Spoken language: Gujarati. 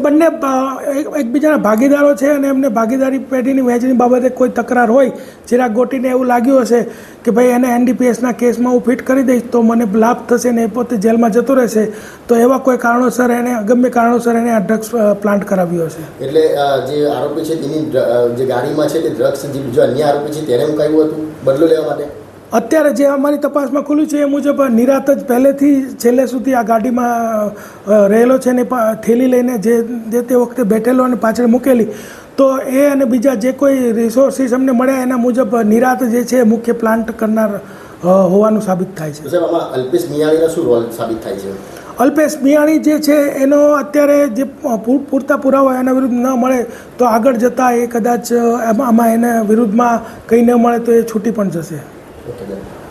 બંને એક- એકબીજાના ભાગીદારો છે અને એમને ભાગીદારી પેઢીની વહેંચણી બાબતે કોઈ તકરાર હોય, ચિરાગ ગોટીને એવું લાગ્યું હશે કે ભાઈ એને એનડીપીએસના કેસમાં હું ફિટ કરી દઈશ, તો મને લાભ થશે ને એ પોતે જેલમાં જતો રહેશે, તો એવા કોઈ કારણોસર એને ગમે કારણોસર એને આ ડ્રગ્સ પ્લાન્ટ કરાવ્યો હશે. એટલે જે આરોપી છે તેની જે ગાડીમાં છે તે ડ્રગ્સ, જે બીજો અન્ય આરોપી છે તેને મુકાયું હતું, બદલો લેવા માટે? અત્યારે જે અમારી તપાસમાં ખુલ્યું છે એ મુજબ નિરાત જ પહેલેથી છેલ્લે સુધી આ ગાડીમાં રહેલો છે ને થેલી લઈને જે જે તે વખતે બેઠેલો અને પાછળ મૂકેલી. તો એ અને બીજા જે કોઈ રિસોર્સિસ અમને મળ્યા એના મુજબ નિરાત જે છે એ મુખ્ય પ્લાન્ટ કરનાર હોવાનું સાબિત થાય છે. અલ્પેશ મિયાણીનો શું રોલ સાબિત થાય છે? અલ્પેશ મિયાણી જે છે એનો અત્યારે જે પૂરતા પુરાવા એના વિરુદ્ધ ન મળે તો આગળ જતાં એ કદાચ આમાં એના વિરુદ્ધમાં કંઈ ન મળે તો એ છૂટી પણ જશે. What.